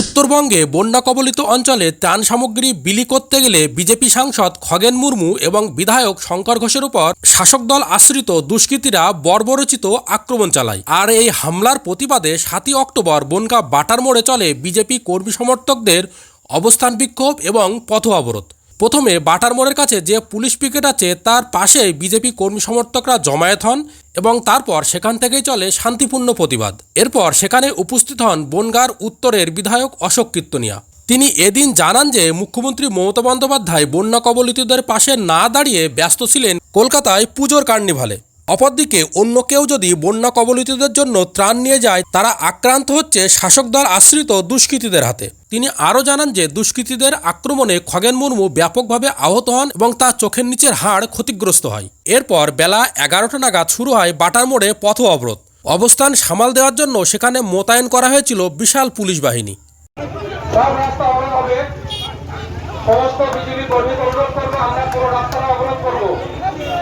উত্তরবঙ্গে বন্যা কবলিত অঞ্চলে ত্রাণ সামগ্রী বিলি করতে গেলে বিজেপি সাংসদ খগেন মুর্মু এবং বিধায়ক শঙ্কর ঘোষের উপর শাসক দল আশ্রিত দুষ্কৃতীরা বর্বরচিত আক্রমণ চালায়। আর এই হামলার প্রতিবাদে সাতই অক্টোবর বনগা বাটার মোড়ে চলে বিজেপি কর্মী সমর্থকদের অবস্থান বিক্ষোভ এবং পথ অবরোধ। প্রথমে বাটার মোড়ের কাছে যে পুলিশ পিকেট আছে, তার পাশে বিজেপি কর্মী সমর্থকরা জমায়েত হন এবং তারপর সেখান থেকেই চলে শান্তিপূর্ণ প্রতিবাদ। এরপর সেখানে উপস্থিত হন বনগার উত্তরের বিধায়ক অশোক কীর্তনিয়া। তিনি এদিন জানান যে, মুখ্যমন্ত্রী মমতা বন্দ্যোপাধ্যায় বন্যা কবলিতদের পাশে না দাঁড়িয়ে ব্যস্ত ছিলেন কলকাতায় পুজোর কার্নিভালে। অপরদিকে অন্য কেউ যদি বন্যা কবলিতদের জন্য ত্রাণ নিয়ে যায়, তারা আক্রান্ত হচ্ছে শাসক দল আশ্রিত দুষ্কৃতীদের হাতে। তিনি আরও জানান যে, দুষ্কৃতীদের আক্রমণে খগেন মুর্মু ব্যাপকভাবে আহত হন এবং তার চোখের নিচের হাড় ক্ষতিগ্রস্ত হয়। এরপর বেলা এগারোটা নাগাদ শুরু হয় বাটার মোড়ে পথ অবরোধ। অবস্থান সামাল দেওয়ার জন্য সেখানে মোতায়েন করা হয়েছিল বিশাল পুলিশ বাহিনী। রাস্তা সমস্ত বিজেপি কর্মীকে অনুরোধ আমরা পুরো করব